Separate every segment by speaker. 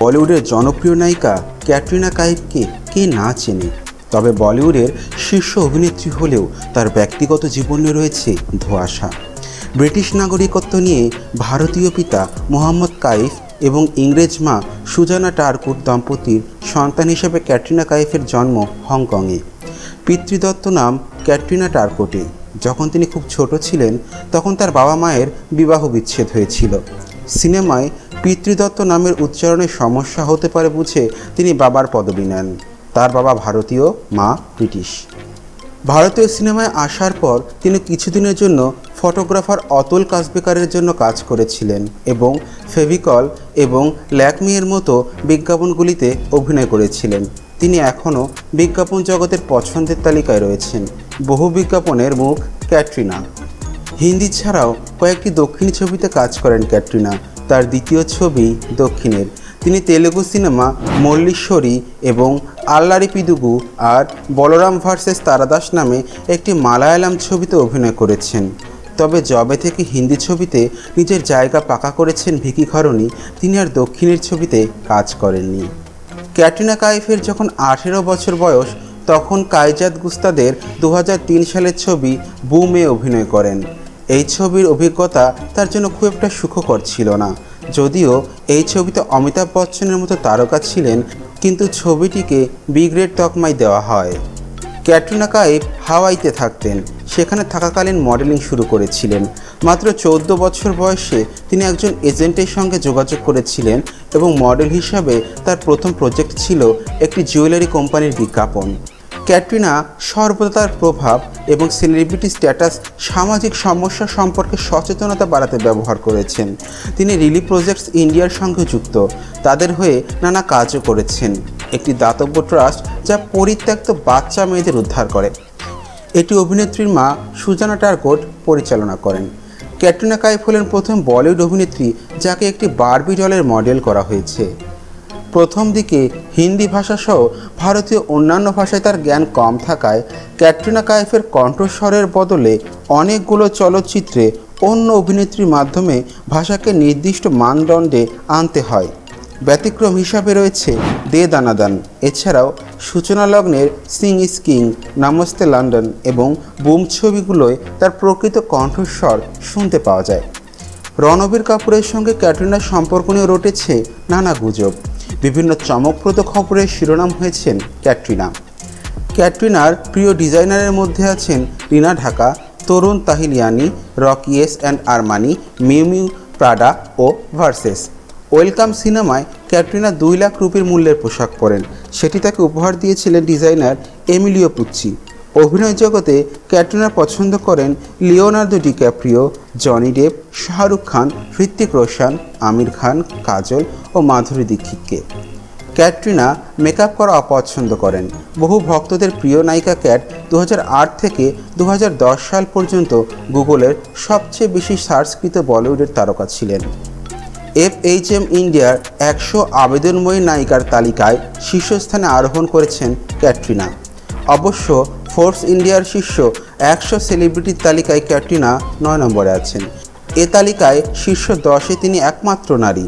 Speaker 1: বলিউডের জনপ্রিয় নায়িকা ক্যাটরিনা কাইফকে কে না চেনে? তবে বলিউডের শীর্ষ অভিনেত্রী হলেও তার ব্যক্তিগত জীবনে রয়েছে ধোঁয়াশা। ব্রিটিশ নাগরিকত্ব নিয়ে ভারতীয় পিতা মোহাম্মদ কাইফ এবং ইংরেজ মা সুজানা টারকুট দম্পতির সন্তান হিসেবে ক্যাটরিনা কাইফের জন্ম হংকংয়ে। পিতৃদত্ত নাম ক্যাটরিনা টারকোটে যখন তিনি খুব ছোট ছিলেন, তখন তার বাবা মায়ের বিবাহ বিচ্ছেদ হয়েছিল। সিনেমায় পিতৃদত্ত নামের উচ্চারণে সমস্যা হতে পারে বুঝে তিনি বাবার পদবি নেন। তার বাবা ভারতীয়, মা ব্রিটিশ। ভারতীয় সিনেমায় আসার পর তিনি কিছুদিনের জন্য ফটোগ্রাফার অতুল কাসবেকারের জন্য কাজ করেছিলেন এবং ফেভিকল এবং ল্যাকমিয়ের মতো বিজ্ঞাপনগুলিতে অভিনয় করেছিলেন। তিনি এখনও বিজ্ঞাপন জগতের পছন্দের তালিকায় রয়েছেন। বহু বিজ্ঞাপনের মুখ ক্যাটরিনা। হিন্দি ছাড়াও কয়েকটি দক্ষিণী ছবিতে কাজ করেন ক্যাটরিনা। তার দ্বিতীয় ছবি দক্ষিণের। তিনি তেলেগু সিনেমা মল্লীশ্বরী এবং আল্লারি পিদুগু আর বলরাম ভার্সেস তারাদাস নামে একটি মালায়ালাম ছবিতে অভিনয় করেছেন। তবে জবে থেকে হিন্দি ছবিতে নিজের জায়গা পাকা করেছেন ভিকি খরণী, তিনি আর দক্ষিণের ছবিতে কাজ করেননি। ক্যাটরিনা কাইফের যখন আঠেরো বছর বয়স, তখন কাইজাত গুস্তাদের দু হাজার তিন সালের ছবি বুমে অভিনয় করেন। এই ছবির অভিজ্ঞতা তার জন্য খুব একটা সুখকর ছিল না। যদিও এই ছবিতে অমিতাভ বচ্চনের মতো তারকা ছিলেন, কিন্তু ছবিটিকে বি গ্রেড তকমাই দেওয়া হয়। ক্যাটরিনা কাইফ হাওয়াইতে থাকতেন, সেখানে থাকাকালীন মডেলিং শুরু করেছিলেন। মাত্র চৌদ্দ বছর বয়সে তিনি একজন এজেন্টের সঙ্গে যোগাযোগ করেছিলেন এবং মডেল হিসাবে তার প্রথম প্রজেক্ট ছিল একটি জুয়েলারি কোম্পানির বিজ্ঞাপন। ক্যাটরিনা সর্বদা তার প্রভাব এবং সেলিব্রিটি স্ট্যাটাস সামাজিক সমস্যা সম্পর্কে সচেতনতা বাড়াতে ব্যবহার করেছেন। তিনি রিলি প্রজেক্টস ইন্ডিয়ার সঙ্গে যুক্ত। তাদের হয়ে নানা কাজও করেছেন। একটি দাতব্য ট্রাস্ট যা পরিত্যক্ত বাচ্চা মেয়েদের উদ্ধার করে। এটি অভিনেত্রীর মা সুজানা টারকোট পরিচালনা করেন। ক্যাটরিনা কাইফ হলেন প্রথম বলিউড অভিনেত্রী, যাকে একটি বারবি ডলের মডেল করা হয়েছে। প্রথম দিকে হিন্দি ভাষাসহ ভারতীয় অন্যান্য ভাষায় তার জ্ঞান কম থাকায় ক্যাটরিনা কাইফের কণ্ঠস্বরের বদলে অনেকগুলো চলচ্চিত্রে অন্য অভিনেত্রীর মাধ্যমে ভাষাকে নির্দিষ্ট মানদণ্ডে আনতে হয়। ব্যতিক্রম হিসাবে রয়েছে দে দানাদান, এছাড়াও সূচনা লগ্নের Singh is King, Namastey London এবং বুম ছবিগুলোয় তার প্রকৃত কণ্ঠস্বর শুনতে পাওয়া যায়। রণবীর কাপুরের সঙ্গে ক্যাটরিনার সম্পর্ক নিয়ে রটেছে নানা গুজব। বিভিন্ন চমকপ্রদ খবরের শিরোনাম হয়েছেন ক্যাটরিনা। ক্যাটরিনার প্রিয় ডিজাইনারের মধ্যে আছেন Rina Dhaka, Tarun Tahiliani Rocky S and Armani Miu Miu Prada O Versace. Welcome সিনেমায় ক্যাটরিনা দুই লাখ রুপির মূল্যের পোশাক পরেন। সেটি তাকে উপহার দিয়েছিলেন ডিজাইনার এমিলিও পুচ্চি। অভিনয় জগতে ক্যাটরিনা পছন্দ করেন Leonardo DiCaprio, Johnny Depp, Shahrukh Khan, Hrithik Roshan, Aamir Khan, Kajol ও মাধুরী দীক্ষিতকে। ক্যাটরিনা মেকআপ করা অপছন্দ করেন। বহু ভক্তদের প্রিয় নায়িকা ক্যাট দু হাজার আট থেকে দু হাজার দশ সাল পর্যন্ত গুগলের সবচেয়ে বেশি সার্চকৃত বলিউডের তারকা ছিলেন। এফ এইচ এম ইন্ডিয়ার একশো আবেদনময়ী নায়িকার তালিকায় শীর্ষস্থানে আরোহণ করেছেন ক্যাটরিনা। অবশ্য ফোর্স ইন্ডিয়ার শীর্ষ একশো সেলিব্রিটির তালিকায় ক্যাটরিনা নয় নম্বরে আছেন। এ তালিকায় শীর্ষ দশে তিনি একমাত্র নারী।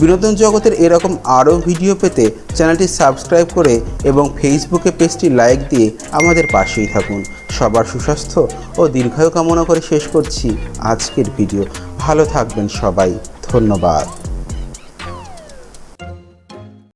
Speaker 1: বিনোদন জগতের এরকম আরও ভিডিও পেতে চ্যানেলটি সাবস্ক্রাইব করে এবং ফেসবুকে পেজটি লাইক দিয়ে আমাদের পাশেই থাকুন। সবার সুস্বাস্থ্য ও দীর্ঘায়ু কামনা করে শেষ করছি আজকের ভিডিও। ভালো থাকবেন সবাই। ধন্যবাদ।